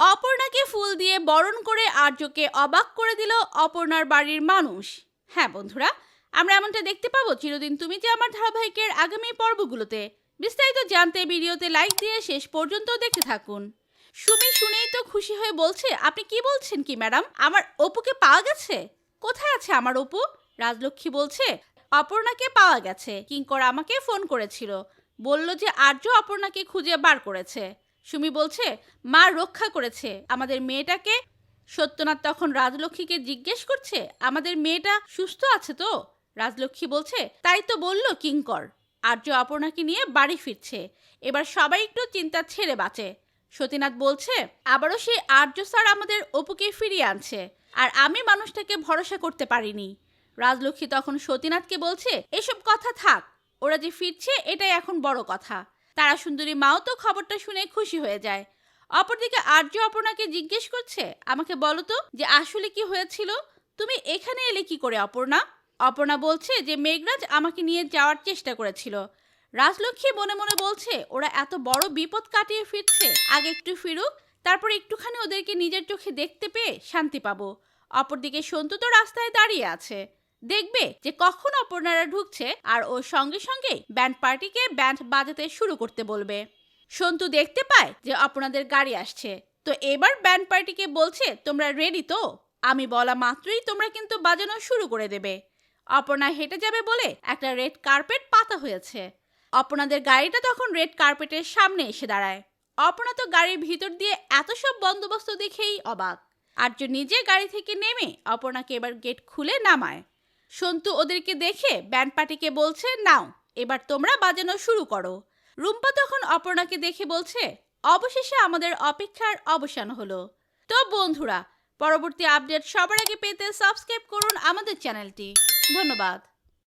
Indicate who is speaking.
Speaker 1: অপর্ণাকে ফুল দিয়ে বরণ করে আর্যকে অবাক করে দিল অপর্ণার বাড়ির মানুষ। হ্যাঁ বন্ধুরা, আমরা এমনটা দেখতে পাবো চিরদিন তুমি যে আমার ধারাবাহিকের আগামী পর্বগুলোতে বিস্তারিত জানতে ভিডিওতে লাইক দিয়ে শেষ পর্যন্ত দেখতে থাকুন। সুমি শুনেই তো খুশি হয়ে বলছে, আপনি কি বলছেন কি, ম্যাডাম? আমার অপুকে পাওয়া গেছে? কোথায় আছে আমার অপু? রাজলক্ষ্মী বলছে, অপর্ণাকে পাওয়া গেছে। কিঙ্কর আমাকে ফোন করেছিল। বলল যে আর্য অপর্ণাকে খুঁজে বার করেছে। সুমি বলছে, মা রক্ষা করেছে। আমাদের মেয়েটাকে সত্যনাথ তখন রাজলক্ষ্মীকে জিজ্ঞেস করছে, আমাদের মেয়েটা সুস্থ আছে তো? রাজলক্ষ্মী বলছে, তাই তো বলল কিঙ্কর। আর্য অপর্ণাকে নিয়ে বাড়ি ফিরছে। এবার সবাই একটু চিন্তা ছেড়ে বাঁচে। সতীনাথ বলছে, আবারও সেই আর্য স্যার আমাদের অপুকে ফিরিয়ে আনছে, আর আমি মানুষটাকে ভরসা করতে পারিনি। রাজলক্ষ্মী তখন সতীনাথকে বলছে, এসব কথা থাক, ওরা যে ফিরছে এটাই এখন বড় কথা। তারা সুন্দরী মাও তো খবরটা শুনে খুশি হয়ে যায়। অপরদিকে আর্য অপর্ণাকে জিজ্ঞেস করছে, আমাকে বলো তো যে আসলে কি হয়েছিল? তুমি এখানে এলে কি করে অপর্ণা? অপর্ণা বলছে যে, মেঘরাজ আমাকে নিয়ে যাওয়ার চেষ্টা করেছিল। রাজলক্ষ্মী মনে মনে বলছে, ওরা এত বড় বিপদ কাটিয়ে ফিরছে, আগে একটু ফিরুক, তারপর একটুখানি ওদেরকে নিজের চোখে দেখতে পেয়ে শান্তি পাবো। অপরদিকে সন্তু তো রাস্তায় দাঁড়িয়ে আছে। দেখবে যে কখন অপর্ণারা ঢুকছে আর ও সঙ্গে সঙ্গে ব্যান্ড পার্টিকে ব্যান্ড বাজাতে শুরু করতে বলবে। সন্তু দেখতে পায় যে আপনাদের গাড়ি আসছে। তো এবার ব্যান্ড পার্টিকে বলছে, তোমরা রেডি তো? আমি বলা মাত্রই তোমরা কিন্তু বাজানো শুরু করে দেবে। অপর্ণা হেঁটে যাবে বলে একটা রেড কার্পেট পাতা হয়েছে। অপর্ণাদের গাড়িটা তখন রেড কার্পেটের সামনে এসে দাঁড়ায়। অপর্ণা তো গাড়ির ভিতর দিয়ে এত সব বন্দোবস্ত দেখেই অবাক। আর্য নিজে গাড়ি থেকে নেমে অপর্ণাকে এবার গেট খুলে নামায়। সন্তু ওদেরকে দেখে ব্যান্ড পার্টিকে বলছে, নাও, এবার তোমরা বাজানো শুরু করো। রুম্পা তখন অপর্ণাকে দেখে বলছে, অবশেষে আমাদের অপেক্ষার অবসান হলো। তো বন্ধুরা, পরবর্তী আপডেট সবার আগে পেতে সাবস্ক্রাইব করুন আমাদের চ্যানেলটি। ধন্যবাদ।